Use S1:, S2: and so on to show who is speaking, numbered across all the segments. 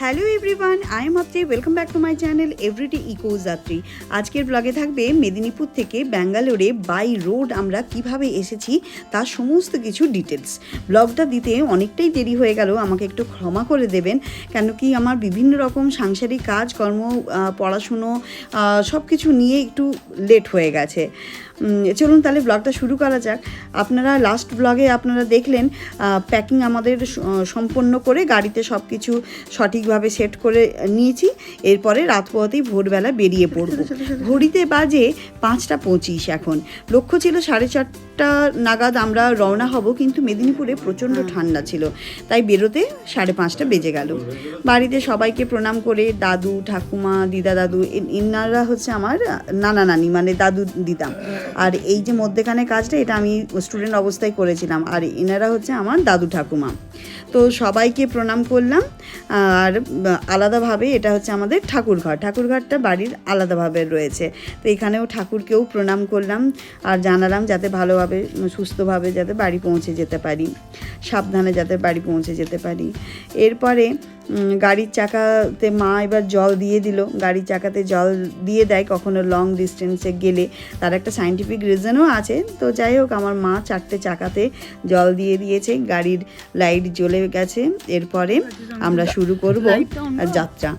S1: Hello everyone I am Atri welcome back to my channel everyday eco Jatri আজকের ব্লগে থাকবে মেদিনীপুর থেকে ব্যাঙ্গালোরে বাই রোড আমরা কীভাবে এসেছি তার সমস্ত কিছু ডিটেলস ব্লগটা দিতে অনেকটাই দেরি হয়ে গেল, আমাকে একটু ক্ষমা করে দেবেন, কেন কি আমার বিভিন্ন রকম সাংসারিক কাজ, কর্ম পড়াশুনো সব কিছু নিয়ে একটু লেট হয়ে গেছে। চলুন তাহলে ব্লগটা শুরু করা যাক। আপনারা লাস্ট ব্লগে আপনারা দেখলেন প্যাকিং আমাদের সম্পন্ন করে গাড়িতে সব কিছু সঠিকভাবে সেট করে নিয়েছি। এরপরে রাত পোহাতেই ভোরবেলা বেরিয়ে পড়ব। ঘড়িতে বাজে পাঁচটা পঁচিশ এখন। লক্ষ্য ছিল সাড়ে চারটা নাগাদ আমরা রওনা হব কিন্তু মেদিনীপুরে প্রচণ্ড ঠান্ডা ছিল। তাই বেরোতে সাড়ে পাঁচটা বেজে গেল। বাড়িতে সবাইকে প্রণাম করে দাদু ঠাকুমা দিদা দাদু এনারা হচ্ছে আমার নানা নানি মানে দাদু দিদা। আর এই যে মধ্যেখানে কাজটা, এটা আমি স্টুডেন্ট অবস্থায় করেছিলাম। আর এনারা হচ্ছে আমার দাদু ঠাকুমা। তো সবাইকে প্রণাম করলাম। আর আলাদাভাবে এটা হচ্ছে আমাদের ঠাকুরঘর। ঠাকুরঘরটা বাড়ির আলাদাভাবে রয়েছে। তো এখানেও ঠাকুরকেও প্রণাম করলাম আর জানালাম যাতে ভালোভাবে, সুস্থভাবে যাতে বাড়ি পৌঁছে যেতে পারি। সাবধানে যাতে বাড়ি পৌঁছে যেতে পারি। এরপরে গাড়ির চাকাতে মা এবার জল দিয়ে দিল। গাড়ির চাকাতে জল দিয়ে দেয় কখনো লং ডিস্টেন্সে গেলে। তার একটা সাইন্টিফিক রিজনও আছে। তো যাই হোক আমার মা চারটে চাকাতে জল দিয়ে দিয়েছে। গাড়ির লাইট জ্বলে গেছে। এরপরে আমরা শুরু করব যাত্রা।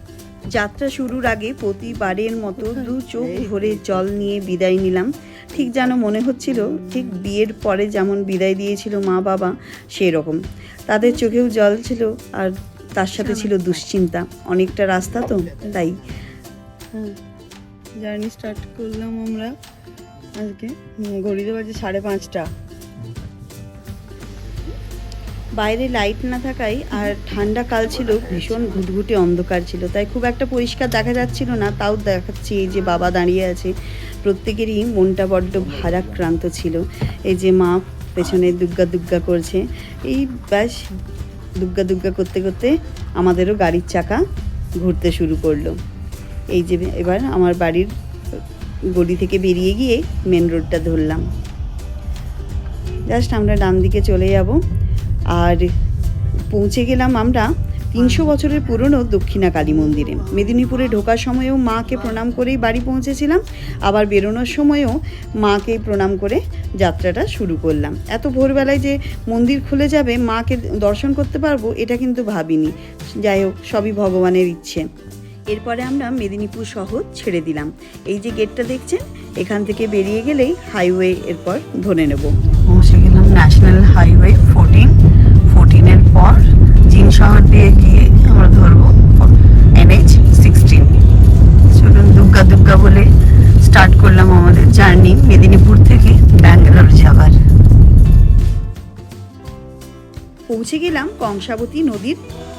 S1: যাত্রা শুরুর আগে প্রতিবারের মতো দু চোখ ভরে জল নিয়ে বিদায় নিলাম। ঠিক যেন মনে হচ্ছিল ঠিক বিয়ের পরে যেমন বিদায় দিয়েছিল মা বাবা সেরকম। তাদের চোখেও জল ছিল আর তার সাথে ছিল দুশ্চিন্তা। অনেকটা রাস্তা তো তাই। জার্নি স্টার্ট করলাম আমরা আজকে ঘড়িতে বাজে সাড়ে পাঁচটা। বাইরে লাইট না থাকায় আর ঠান্ডা কাল ছিল ভীষণ ঘুটঘুটে অন্ধকার ছিল। তাই খুব একটা পরিষ্কার দেখা যাচ্ছিল না তাও দেখাচ্ছি এই যে বাবা দাঁড়িয়ে আছে। প্রত্যেকেরই মনটা বড্ড ভারাক্রান্ত ছিল। এই যে মা পেছনে দুগ্গা দুগ্গা করছে। এই ব্যাস দুগ্গা দুগ্গা করতে করতে আমাদেরও গাড়ির চাকা ঘুরতে শুরু করল। এই যে এবার আমার বাড়ির গলি থেকে বেরিয়ে গিয়ে মেন রোডটা ধরলাম। জাস্ট আমরা ডান দিকে চলে যাব আর পৌঁছে গেলাম আমরা তিনশো বছরের পুরনো দক্ষিণা কালী মন্দিরে। মেদিনীপুরে ঢোকার সময়ও মাকে প্রণাম করেই বাড়ি পৌঁছেছিলাম, আবার বেরোনোর সময়ও মাকে প্রণাম করে যাত্রাটা শুরু করলাম। এত ভোরবেলায় যে মন্দির খুলে যাবে, মাকে দর্শন করতে পারব, এটা কিন্তু ভাবিনি। যাই হোক, সবই ভগবানের ইচ্ছে। এরপরে আমরা মেদিনীপুর শহর ছেড়ে দিলাম। এই যে গেটটা দেখছেন, এখান থেকে বেরিয়ে গেলেই হাইওয়ে এরপর ধরে নেব। পৌঁছে গেলাম ন্যাশনাল হাইওয়ে ফোরটিন ফোরটিনের পর জিন শহর দিয়ে গিয়ে আমরা ধরবো এনএইচ সিক্সটিন চলুন দুর্গা দুর্গা বলে স্টার্ট করলাম আমাদের জার্নি মেদিনীপুর থেকে ব্যাঙ্গালোর যাবার পৌঁছে গেলাম কংসাবতী নদীর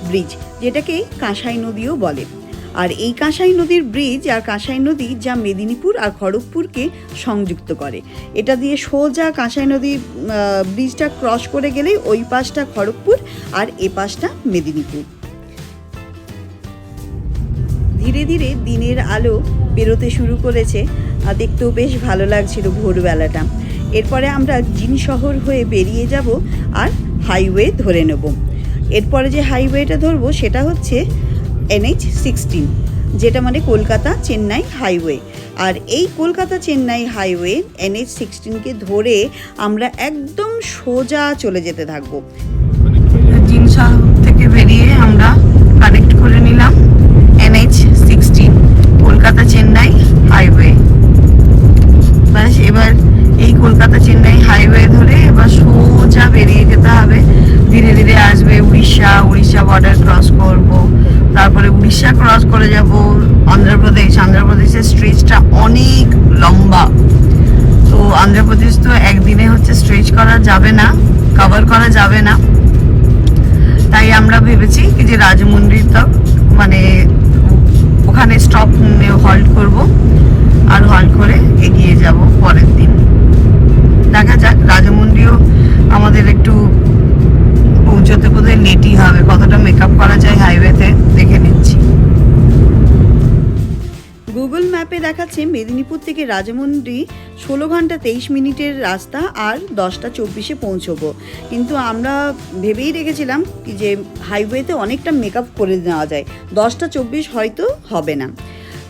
S1: ব্রিজ যেটাকে কাঁসাই নদীও বলে। আর এই কাঁসাই নদীর ব্রিজ আর কাঁসাই নদী যা মেদিনীপুর আর খড়গপুরকে সংযুক্ত করে। এটা দিয়ে সোজা কাঁসাই নদী ব্রিজটা ক্রস করে গেলেই ওই পাশটা খড়গপুর আর এ পাশটা মেদিনীপুর। ধীরে ধীরে দিনের আলো বেরোতে শুরু করেছে। দেখতেও বেশ ভালো লাগছিল ভোরবেলাটা। এরপরে আমরা জিন শহর হয়ে বেরিয়ে যাব আর হাইওয়ে ধরে নেব। এরপরে যে হাইওয়েটা ধরবো সেটা হচ্ছে এনএইচ সিক্সটিন, যেটা মানে কলকাতা চেন্নাই হাইওয়ে। আর এই কলকাতা চেন্নাই হাইওয়ে এনএইচ সিক্সটিনকে ধরে আমরা একদম সোজা চলে যেতে থাকব। জিন শহর থেকে বেরিয়ে আমরা কানেক্ট করে নিলাম NH sixteen, Kolkata Chennai highway. ব্যাস এবার এই কলকাতা চেন্নাই হাইওয়ে ধরে এবার সোজা বেরিয়ে যেতে হবে। ধীরে ধীরে আসবে উড়িষ্যা উড়িষ্যা বর্ডার ক্রস করব। তারপরে উড়িষ্যা ক্রস করে যাব অন্ধ্রপ্রদেশ। অন্ধ্রপ্রদেশের স্ট্রেচটা অনেক লম্বা। তো অন্ধ্রপ্রদেশ তো একদিনে হচ্ছে স্ট্রেচ করা যাবে না কভার করা যাবে না। তাই আমরা ভেবেছি কি যে রাজমন্দির তক মানে ওখানে স্টপ হল্ট করব। আর হল্ট করে এগিয়ে যাব পরের দিন। দেখা যাক রাজমন্দিরও আমাদের একটু পৌঁছতে বোধহয় লেটই হবে। কতটা মেকআপ করা যায় হাইওয়েতে দেখে নিচ্ছি। গুগল ম্যাপে দেখাচ্ছে মেদিনীপুর থেকে রাজমন্ডি ষোলো ঘণ্টা তেইশ মিনিটের রাস্তা আর দশটা চব্বিশে পৌঁছবো। কিন্তু আমরা ভেবেই রেখেছিলাম যে হাইওয়েতে অনেকটা মেকআপ করে নেওয়া যায়। দশটা চব্বিশ হয়তো হবে না।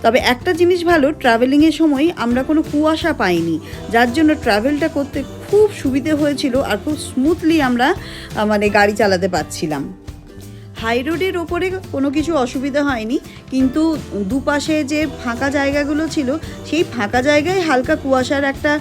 S1: তবে একটা জিনিস ভালো ট্রাভেলিংয়ের সময় আমরা কোনো কুয়াশা পাইনি। যার জন্য ট্রাভেলটা করতে খুব সুবিধে হয়েছিল আর খুব স্মুথলি আমরা মানে গাড়ি চালাতে পারছিলাম। হাই রোডের ওপরে কোনো কিছু অসুবিধা হয়নি, কিন্তু দুপাশে যে ফাঁকা জায়গাগুলো ছিল, সেই ফাঁকা জায়গায় হালকা কুয়াশার একটা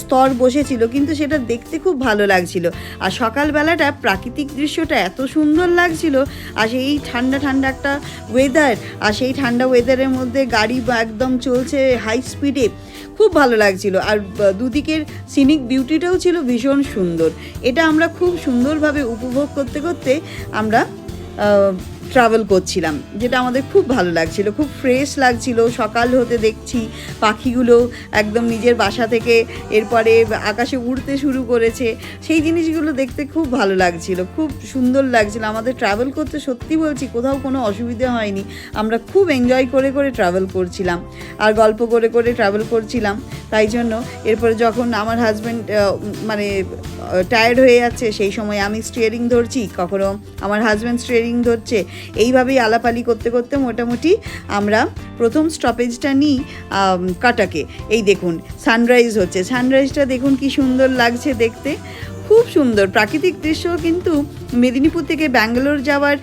S1: স্তর বসেছিল, কিন্তু সেটা দেখতে খুব ভালো লাগছিল। আর সকালবেলাটা প্রাকৃতিক দৃশ্যটা এত সুন্দর লাগছিল, আর সেই ঠান্ডা ঠান্ডা একটা ওয়েদার আর সেই ঠান্ডা ওয়েদারের মধ্যে গাড়ি একদম চলছে হাই স্পিডে খুব ভালো লাগছিল। আর দুদিকের সিনিক বিউটিটাও ছিল ভীষণ সুন্দর। এটা আমরা খুব সুন্দরভাবে উপভোগ করতে করতে আমরা uh, ট্রাভেল করছিলাম, যেটা আমাদের খুব ভালো লাগছিল, খুব ফ্রেশ লাগছিল। সকাল হতে দেখছি পাখিগুলো একদম নিজের বাসা থেকে এরপরে আকাশে উড়তে শুরু করেছে। সেই জিনিসগুলো দেখতে খুব ভালো লাগছিল, খুব সুন্দর লাগছিল। আমাদের ট্রাভেল করতে সত্যি বলছি কোথাও কোনো অসুবিধে হয়নি। আমরা খুব এনজয় করে করে ট্রাভেল করছিলাম আর গল্প করে করে ট্রাভেল করছিলাম। তাই জন্য এরপরে যখন আমার হাজব্যান্ড মানে টায়ার্ড হয়ে যাচ্ছে, সেই সময় আমি স্টিয়ারিং ধরছি, কখনো আমার হাজব্যান্ড স্টিয়ারিং ধরছে এইভাবেই আলাপালি করতে করতে মোটামুটি আমরা প্রথম স্টপেজটা নিই কাটাকে। এই দেখুন সানরাইজ হচ্ছে। সানরাইজটা দেখুন কি সুন্দর লাগছে দেখতে। খুব সুন্দর। প্রাকৃতিক দৃশ্য কিন্তু মেদিনীপুর থেকে ব্যাঙ্গালোর যাওয়ার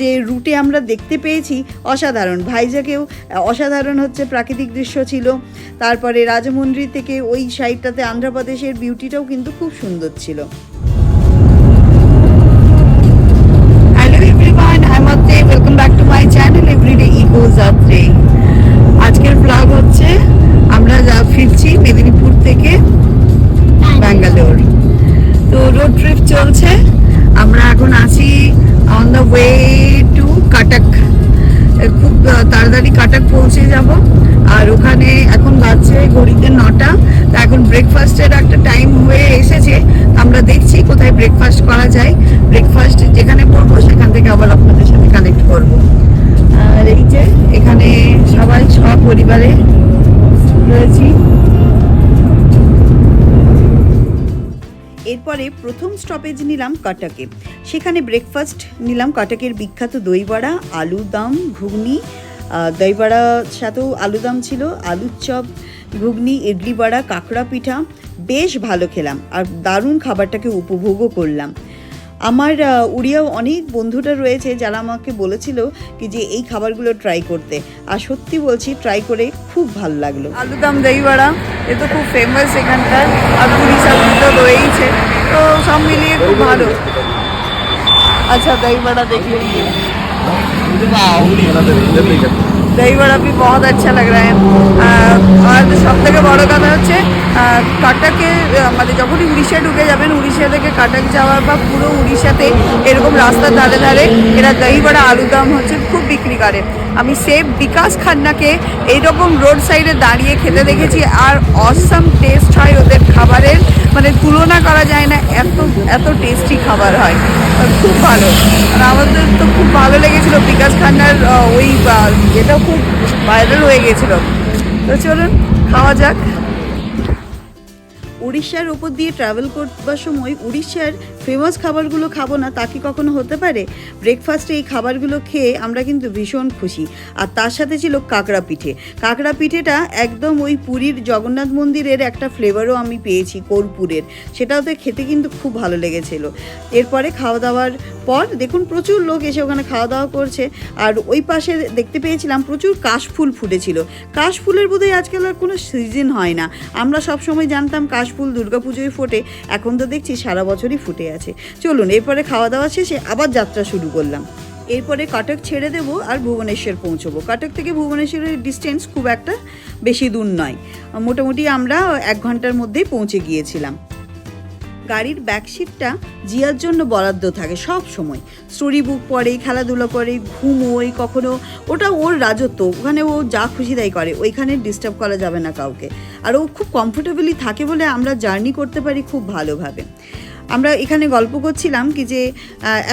S1: যে রুটে আমরা দেখতে পেয়েছি, অসাধারণ। ভাইজাকেও অসাধারণ হচ্ছে প্রাকৃতিক দৃশ্য ছিল। তারপরে রাজমন্দ্রী থেকে ওই সাইডটাতে আন্ধ্রপ্রদেশের বিউটিটাও কিন্তু খুব সুন্দর ছিল। এভরিডে আজকের ব্লগ হচ্ছে, আমরা যা ফিরছি মেদিনীপুর থেকে ব্যাঙ্গালোর। তো রোড ট্রিপ চলছে। আমরা এখন আছি on the way to Cuttack. খুব তাড়াতাড়ি কাটাক পৌঁছে যাব। আর ওখানে এখন বাজছে ঘড়িতে নটা। তা এখন ব্রেকফাস্টের একটা টাইম হয়ে এসেছে। আমরা দেখছি কোথায় ব্রেকফাস্ট করা যায়। ব্রেকফাস্ট যেখানে করব সেখান থেকে আবার আপনাদের সাথে কানেক্ট করব। আর এখানে সবাই সপরিবারে রয়েছি। এরপরে প্রথম স্টপেজ নিলাম কাটাকে। সেখানে ব্রেকফাস্ট নিলাম কাটাকের বিখ্যাত দইবড়া আলু দম ঘুগনি। আহ, দইবড়ার সাথেও আলু দম ছিল আলুর চপ ঘুগনি ইডলি বড়া কাঁকড়া পিঠা। বেশ ভালো খেলাম আর দারুণ খাবারটাকে উপভোগও করলাম। আমার উড়িয়াও অনেক বন্ধুরা রয়েছে যারা আমাকে বলেছিল কি যে এই খাবারগুলো ট্রাই করতে। আর সত্যি বলছি ট্রাই করে খুব ভালো লাগল। আলুদম দইবড়া এ তো খুব ফেমাস এখানকার আর পুরি সবজি তো রয়েইছে। তো সব মিলিয়ে খুব ভালো। আচ্ছা দইবড়া দেখে दही बड़ा भी बहुत अच्छा लग रहा है আহ, আর সব থেকে বড় কথা হচ্ছে আহ, কাটাকে আহ, মানে যখনই উড়িষ্যা ঢুকে যাবেন উড়িষ্যা থেকে কাটাক যাওয়ার বা পুরো উড়িষ্যাতে এরকম রাস্তার ধারে ধারে এরা দহি বড়া আলুদম হচ্ছে খুব বিক্রি করে আমি সেফ বিকাশ খান্নাকে এইরকম রোড সাইডে দাঁড়িয়ে খেতে দেখেছি আর অসাম টেস্ট হয় ওদের খাবারের মানে তুলনা করা যায় না, এত এত টেস্টি খাবার হয়। খুব ভালো। আর আমাদের তো খুব ভালো লেগেছিলো বিকাশ খান্নার ওই এটাও খুব ভাইরাল হয়ে গেছিল। তো চলুন, খাওয়া যাক। উড়িষ্যার ওপর দিয়ে ট্রাভেল করবার সময় উড়িষ্যার ফেমাস খাবারগুলো খাব না, তা কি কখনো হতে পারে? ব্রেকফাস্টে এই খাবারগুলো খেয়ে আমরা কিন্তু ভীষণ খুশি। আর তার সাথে ছিল কাঁকড়া পিঠে। কাঁকড়া পিঠেটা একদম ওই পুরীর জগন্নাথ মন্দিরের একটা ফ্লেভারও আমি পেয়েছি, কর্পূরের। সেটাওতে খেতে কিন্তু খুব ভালো লেগেছিল। এরপরে খাওয়া দাওয়ার পর দেখুন প্রচুর লোক এসে ওখানে খাওয়া দাওয়া করছে। আর ওই পাশে দেখতে পেয়েছিলাম প্রচুর কাশফুল ফুটেছিল। কাশফুলের বোধহয় আজকাল আর কোনো সিজন হয় না। আমরা সব সময় জানতাম কাশফুল দুর্গাপুজোয় ফোটে, এখন তো দেখছি সারা বছরই ফুটে আছে। চলুন, এরপরে খাওয়া দাওয়া শেষে আবার যাত্রা শুরু করলাম। এরপরে কটক ছেড়ে দেবো আর ভুবনেশ্বর পৌঁছবো। কটক থেকে ভুবনেশ্বরের ডিস্টেন্স খুব একটা বেশি দূর নয়। মোটামুটি আমরা এক ঘণ্টার মধ্যেই পৌঁছে গিয়েছিলাম। গাড়ির ব্যাকশিটটা জিয়ার জন্য বরাদ্দ থাকে সব সময়। স্টোরি বুক পড়ে, খেলাধুলো করে, ঘুমোয় কখনো। ওটা ওর রাজত্ব, ওখানে ও যা খুশি তাই করে, ওইখানে ডিস্টার্ব করা যাবে না কাউকে। আর ও খুব কমফোর্টেবলি থাকে বলে আমরা জার্নি করতে পারি খুব ভালোভাবে। আমরা এখানে গল্প করছিলাম কি যে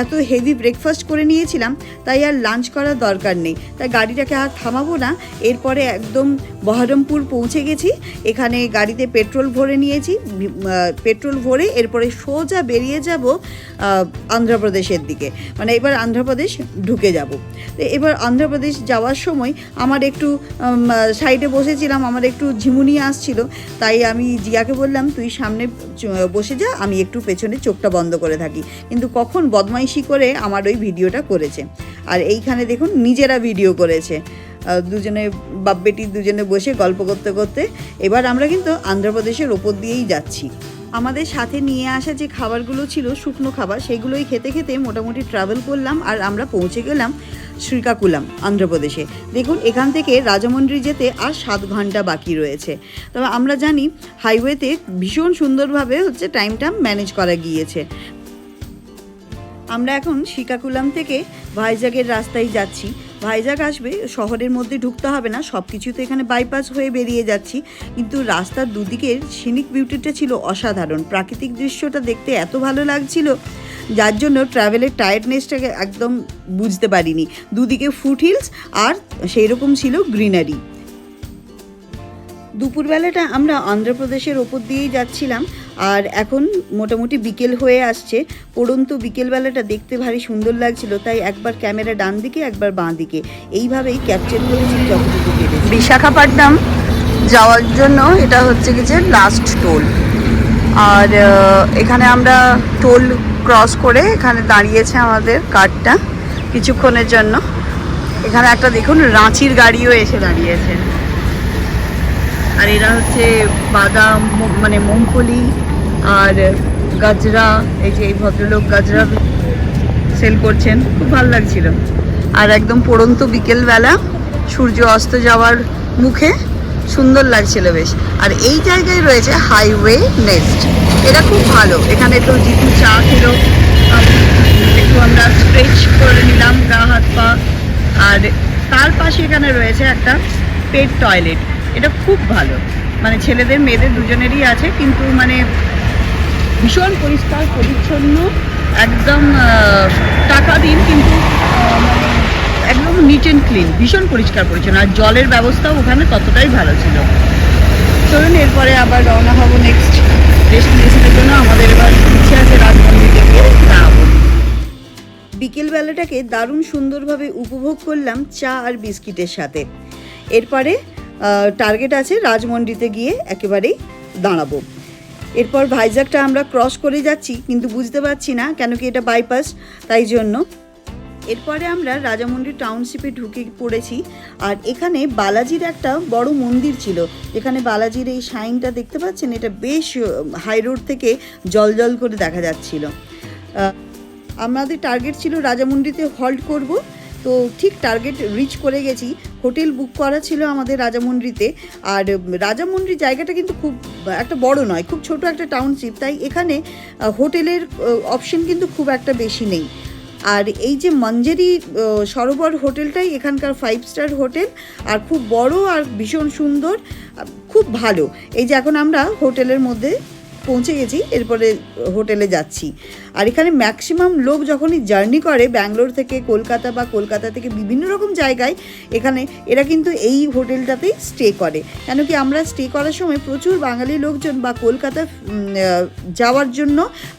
S1: এত হেভি ব্রেকফাস্ট করে নিয়েছিলাম, তাই আর লাঞ্চ করার দরকার নেই। তাই গাড়িটাকে আর থামাবো না। এরপরে একদম বহরমপুর পৌঁছে গেছি। এখানে গাড়িতে পেট্রোল ভরে নিয়েছি। পেট্রোল ভরে এরপরে সোজা বেরিয়ে যাব অন্ধ্রপ্রদেশের দিকে। মানে এবার অন্ধ্রপ্রদেশ ঢুকে যাব। তো এবার অন্ধ্রপ্রদেশ যাওয়ার সময় আমার একটু সাইডে বসেছিলাম, আমার একটু ঝিমুনি আসছিল। তাই আমি জিয়াকে বললাম, তুই সামনে বসে যা, আমি একটু পেছনে চোখটা বন্ধ করে থাকি। কিন্তু কখন বদমাইশি করে আমার ওই ভিডিওটা করেছে। আর এইখানে দেখুন, নিজেরা ভিডিও করেছে। দুজনে বাপ বেটি দুজনে বসে গল্প করতে করতে এবার আমরা কিন্তু আন্ধ্রপ্রদেশের ওপর দিয়েই যাচ্ছি। আমাদের সাথে নিয়ে আসা যে খাবারগুলো ছিল, শুকনো খাবার, সেগুলোই খেতে খেতে মোটামুটি ট্রাভেল করলাম আর আমরা পৌঁছে গেলাম শ্রীকাকুলাম, অন্ধ্রপ্রদেশে। দেখুন, এখান থেকে রাজামন্ডি যেতে আর সাত ঘণ্টা বাকি রয়েছে। তবে আমরা জানি হাইওয়েতে ভীষণ সুন্দরভাবে হচ্ছে টাইমটা ম্যানেজ করা গিয়েছে। আমরা এখন শ্রীকাকুলাম থেকে ভাইজাগের রাস্তায় যাচ্ছি। ভাইজাগ আসবে, শহরের মধ্যে ঢুকতে হবে না সব কিছু তো এখানে বাইপাস হয়ে বেরিয়ে যাচ্ছি। কিন্তু রাস্তার দুদিকের সিনিক বিউটিটা ছিল অসাধারণ। প্রাকৃতিক দৃশ্যটা দেখতে এত ভালো লাগছিল, যার জন্য ট্রাভেলের টায়ার্ডনেসটাকে একদম বুঝতে পারিনি। দুদিকে ফুট হিলস আর সেই রকম ছিল গ্রিনারি দুপুরবেলাটা আমরা অন্ধ্রপ্রদেশের ওপর দিয়েই যাচ্ছিলাম, আর এখন মোটামুটি বিকেল হয়ে আসছে। পড়ন্ত বিকেলবেলাটা দেখতে ভারী সুন্দর লাগছিল, তাই একবার ক্যামেরা ডান দিকে, একবার বাঁ দিকে। এইভাবেই ক্যাপচার করেছি যতটুকু বিশাখাপট্টনম যাওয়ার জন্য এটা হচ্ছে গেছে লাস্ট টোল আর এখানে আমরা টোল ক্রস করে এখানে দাঁড়িয়েছে আমাদের কারটা কিছুক্ষণের জন্য। এখানে একটা দেখুন, রাঁচির গাড়িও এসে দাঁড়িয়েছে। আর এরা হচ্ছে বাদাম মানে মুংফলি আর গাজরা, এই যে এই ভদ্রলোক গাজরা সেল করছেন, খুব ভালো লাগছিল। আর একদম পড়ন্ত বিকেলবেলা সূর্য অস্ত যাওয়ার মুখে সুন্দর লাগছিল বেশ। আর এই জায়গায় রয়েছে হাইওয়ে নেস্ট এটা খুব ভালো। এখানে তো জিতু চা খেলো। একটু আমরা স্ট্রেচ করে নিলাম গা, হাত, পা। আর তার পাশে এখানে রয়েছে একটা পেট টয়লেট এটা খুব ভালো। মানে ছেলেদের, মেয়েদের দুজনেরই আছে, কিন্তু মানে ভীষণ পরিষ্কার, পরিচ্ছন্ন, একদম টাকা দিন, কিন্তু মানে একদম নিট অ্যান্ড ক্লিন ভীষণ পরিষ্কার, পরিচ্ছন্ন। আর জলের ব্যবস্থাও ওখানে ততটাই ভালো ছিল। চলুন, এরপরে আবার রওনা হব নেক্সট ডেস্টিনেশনের জন্য। আমাদের এবার ইচ্ছে আছে রাজমন্দির। থেকে দাঁড়াবো বিকেলবেলাটাকে দারুণ সুন্দরভাবে উপভোগ করলাম চা আর বিস্কিটের সাথে। এরপরে টার্গেট আছে রাজমন্ডিতে গিয়ে একেবারেই দাঁড়াবো। এরপর ভাইজাগটা আমরা ক্রস করে যাচ্ছি, কিন্তু বুঝতে পারছি না কেন কি এটা বাইপাস তাই জন্য। এরপরে আমরা রাজামন্ডি টাউনশিপে ঢুকে পড়েছি, আর এখানে বালাজির একটা বড় মন্দির ছিল। এখানে বালাজির এই সাইনটা দেখতে পাচ্ছেন, এটা বেশ হাই রোড থেকে জল জল করে দেখা যাচ্ছিল। আমাদের টার্গেট ছিল রাজামন্ডিতে হল্ট করব। তো ঠিক টার্গেট রিচ করে গেছি। হোটেল বুক করা ছিল আমাদের রাজামন্ডিতে। আর উম, রাজামন্ডি জায়গাটা কিন্তু খুব একটা বড় নয় খুব ছোট একটা টাউনশিপ তাই এখানে হোটেলের অপশন কিন্তু খুব একটা বেশি নেই। আর এই যে মঞ্জেরি সরোবর হোটেলটাই এখানকার ফাইভ স্টার হোটেল। আর খুব বড় আর ভীষণ সুন্দর খুব ভালো। এই যে এখন আমরা হোটেলের মধ্যে পৌঁছে গেছি, এরপরে হোটেলে যাচ্ছি। আর এখানে ম্যাক্সিমাম লোক যখনই জার্নি করে ব্যাঙ্গালোর থেকে কলকাতা বা কলকাতা থেকে বিভিন্ন রকম জায়গায়, এখানে এরা কিন্তু এই হোটেলটাতেই স্টে করে। কেন কি আমরা স্টে করার সময় প্রচুর বাঙালি লোকজন বা কলকাতা যাওয়ার জন্য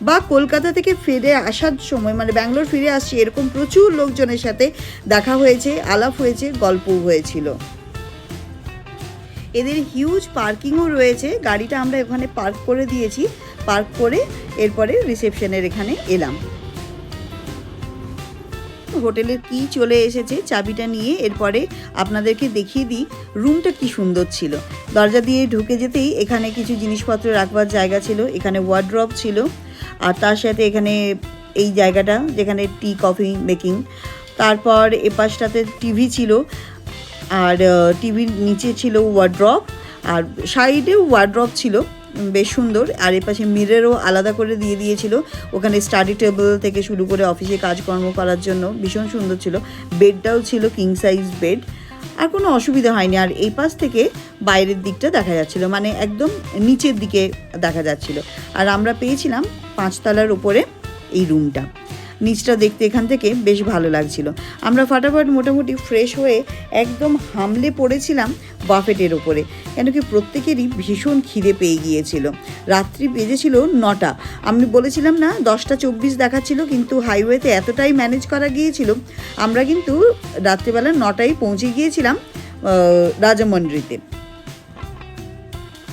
S1: বা কলকাতা থেকে ফিরে আসার সময় মানে ব্যাঙ্গালোর ফিরে আসছি, এরকম প্রচুর লোকজনের সাথে দেখা হয়েছে, আলাপ হয়েছে, গল্পও হয়েছিল। এদের হিউজ পার্কিংও রয়েছে। গাড়িটা আমরা ওখানে পার্ক করে দিয়েছি। পার্ক করে এরপরে রিসেপশনের এখানে এলাম। হোটেলের কি চলে এসেছে, চাবিটা নিয়ে। এরপরে আপনাদেরকে দেখিয়ে দিই রুমটা কি সুন্দর ছিল। দরজা দিয়ে ঢুকে যেতেই এখানে কিছু জিনিসপত্র রাখবার জায়গা ছিল, এখানে ওয়ার্ড্রপ ছিল। আর তার সাথে এখানে এই জায়গাটা, যেখানে টি কফি মেকিং তারপর এপাশটাতে টিভি ছিল। আর টিভির নিচে ছিল ওয়ার্ড্রপ আর সাইডেও ওয়ার্ড্রপ ছিল বেশ সুন্দর। আর এপাশে মিররও আলাদা করে দিয়ে দিয়েছিল। ওখানে স্টাডি টেবিল থেকে শুরু করে অফিসে কাজকর্ম করার জন্য ভীষণ সুন্দর ছিল। বেডটাও ছিল কিং সাইজ বেড আর কোনো অসুবিধা হয়নি। আর এই পাশ থেকে বাইরের দিকটা দেখা যাচ্ছিল মানে একদম নিচের দিকে দেখা যাচ্ছিল। আর আমরা পেয়েছিলাম পাঁচতলার উপরে এই রুমটা নিচটা দেখতে এখান থেকে বেশ ভালো লাগছিল। আমরা ফাটাফাট মোটামুটি ফ্রেশ হয়ে একদম হামলে পড়েছিলাম বাফেটের ওপরে কেন কি প্রত্যেকেরই ভীষণ খিদে পেয়ে গিয়েছিল। রাত্রি বেজেছিল নটা। আমি বলেছিলাম না দশটা চব্বিশ দেখাচ্ছিল কিন্তু হাইওয়েতে এতটাই ম্যানেজ করা গিয়েছিল আমরা কিন্তু রাত্রিবেলা নটায় পৌঁছে গিয়েছিলাম আহ, রাজামন্ড্রিতে।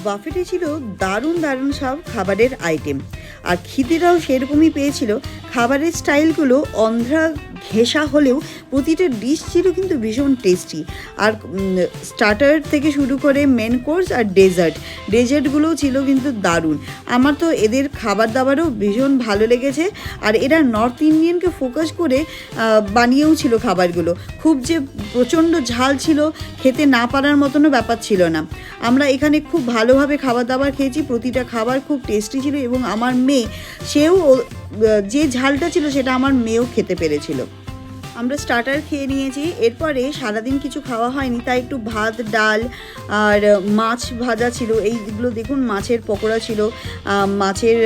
S1: বাফেটে ছিল দারুণ দারুণ সব খাবারের আইটেম আর খিদেরাও সেরকমই পেয়েছিল। খাবারের স্টাইলগুলো অন্ধ্রা ঘেঁষা হলেও প্রতিটা ডিশ ছিল কিন্তু ভীষণ টেস্টি আর স্টার্টার থেকে শুরু করে মেন কোর্স আর ডেজার্ট ডেজার্টগুলোও ছিল কিন্তু দারুণ। আমার তো এদের খাবার দাবারও ভীষণ ভালো লেগেছে। আর এরা নর্থ ইন্ডিয়ানকে ফোকাস করে বানিয়েও ছিল খাবারগুলো। খুব যে প্রচণ্ড ঝাল ছিল, খেতে না পারার মতনও ব্যাপার ছিল না। আমরা এখানে খুব ভালোভাবে খাবার দাবার খেয়েছি। প্রতিটা খাবার খুব টেস্টি ছিল এবং আমার মেয়ে, সেও যে ঝালটা ছিল সেটা আমার মেয়েও খেতে পেরেছিল। আমরা স্টার্টার খেয়ে নিয়েছি, এরপরে সারাদিন কিছু খাওয়া হয়নি, তাই একটু ভাত, ডাল আর মাছ ভাজা ছিল। এইগুলো দেখুন, মাছের পকোড়া ছিল মাছের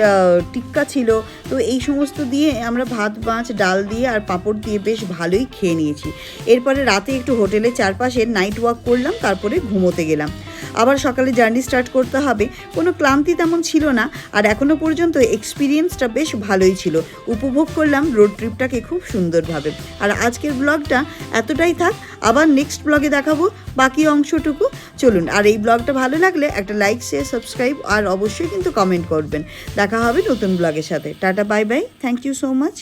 S1: টিক্কা ছিল। তো এই সমস্ত দিয়ে আমরা ভাত, মাছ, ডাল দিয়ে আর পাঁপড় দিয়ে বেশ ভালোই খেয়ে নিয়েছি। এরপরে রাতে একটু হোটেলের চারপাশে নাইট ওয়াক করলাম, তারপরে ঘুমোতে গেলাম। আবার সকালে জার্নি স্টার্ট করতে হবে। কোনো ক্লান্তি তেমন ছিল না, আর এখনও পর্যন্ত এক্সপিরিয়েন্সটা বেশ ভালোই ছিল। উপভোগ করলাম রোড ট্রিপটাকে খুব সুন্দরভাবে। আর আজকের ব্লগটা এতটাই থাক, আবার নেক্সট ব্লগে দেখাবো বাকি অংশটুকু। চলুন, আর এই ব্লগটা ভালো লাগলে একটা লাইক, শেয়ার, সাবস্ক্রাইব, আর অবশ্যই কিন্তু কমেন্ট করবেন। দেখা হবে নতুন ব্লগের সাথে। Tata, bye bye. Thank you so much